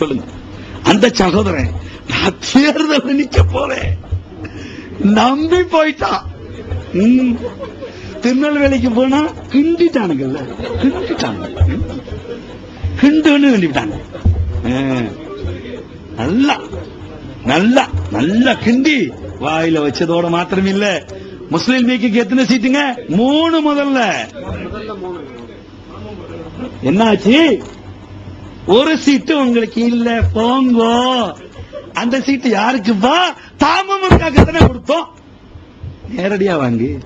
சொல்லுங்க. அந்த சகோதரன் நான் தேர்தல் நிக்க போறேன். நம்பி போயிட்டான். திருநெல்வேலிக்கு போனா கிண்டிட்டானுங்கல்ல. கிண்டிட்டாங்க கிண்டுன்னு கிண்டிட்டாங்க. நல்லா நல்லா நல்லா கிண்டி வாயில வச்சதோட மாத்திரம் இல்ல முஸ்லீம் லீக்கு எத்தனை சீட்டுங்க? மூணு முதல்ல. என்னாச்சு? ஒரு சீட்டு உங்களுக்கு இல்ல போங்கோ. அந்த சீட்டு யாருக்குப்பா தாமமுக தானே கொடுத்தோம். நேரடியா வாங்கி.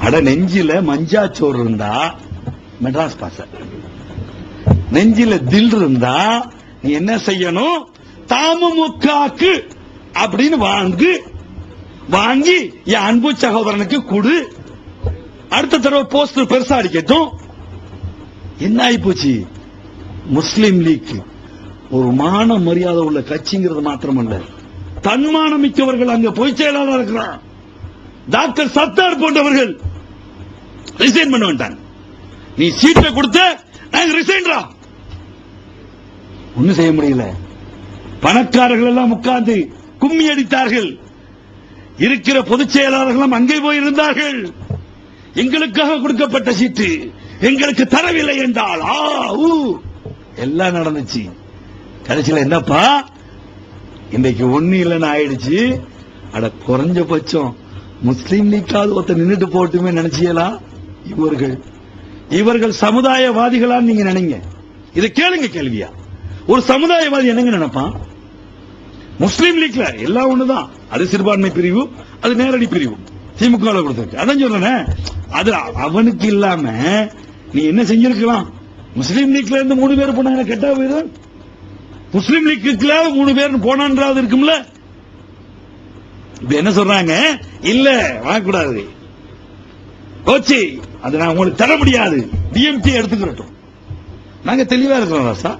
அட நெஞ்சில மஞ்சாச்சோறு இருந்தா மெட்ராஸ் பாச. நெஞ்சில தில் இருந்தா நீ என்ன செய்யணும்? தாமமுகாக்கு அப்படின்னு வாங்கு. வாங்கி என் அன்பு சகோதரனுக்கு கொடு. அடுத்த தடவை போஸ்டர் பெருசா அடிக்கட்டும். என்ன ஆகி போச்சு முஸ்லீம் லீக். ஒரு மான மரியாதை உள்ள கட்சிங்கிறது மாத்திரமல்ல. தன்மானம் மிக்கவர்கள் அங்க பொய்ச் செயலாளர் இருக்கிறான். டாக்டர் சத்தார் போன்றவர்கள் ரிசைன் பண்ண வேண்டாங்க நீ சீட்டை கொடுத்த நாங்க ரிசைன்ரா ஒன்னும் செய்ய முடியல. பணக்காரர்கள் எல்லாம் உட்கார்ந்து கும்மி அடித்தார்கள். இருக்கிற பொதுச் செயலாளர்களும் அங்கே போயிருந்தார்கள். எங்களுக்காக கொடுக்கப்பட்ட சீட்டு எங்களுக்கு தரவில்லை என்றால் ஆ ஊ. எல்லாம் நடந்துச்சு. கடைசியில் என்னப்பா? இன்னைக்கு ஒன்னு இல்லைன்னு ஆயிடுச்சு. அட குறைஞ்சபட்சம் முஸ்லீம் லீக்காவது ஒருத்தர் நின்றுட்டு போட்டுமே நினைச்சியலா? இவர்கள். இவர்கள் சமுதாயவாதிகளான்னு நீங்க நினைங்க. இதை கேளுங்க கேள்வியா. ஒரு சமுதாயவாதி என்னங்க நினைப்பான்? முஸ்லீம் லீக்ல எல்லாம் ஒண்ணுதான். அது சிறுபான்மை பிரிவு அது நேரடி பிரிவு. திமுக கொடுத்துருக்கு. அதான் சொல்றேன். அது அவனுக்கு இல்லாம நீ என்ன செஞ்சிருக்கலாம்? முஸ்லீம் லீக்ல இருந்து மூணு பேர் போனாங்க. கெட்டா போயிடும் முஸ்லீம் லீக்குல மூணு பேர் போனான்றாவது இருக்கும்ல? இப்ப என்ன சொல்றாங்க? இல்ல வாங்கக்கூடாது. கோச்சி அது நான் உங்களுக்கு தர முடியாது. டிஎம்டி எடுத்துக்கிறட்டும். நாங்க தெளிவா இருக்கிறோம் ராசா.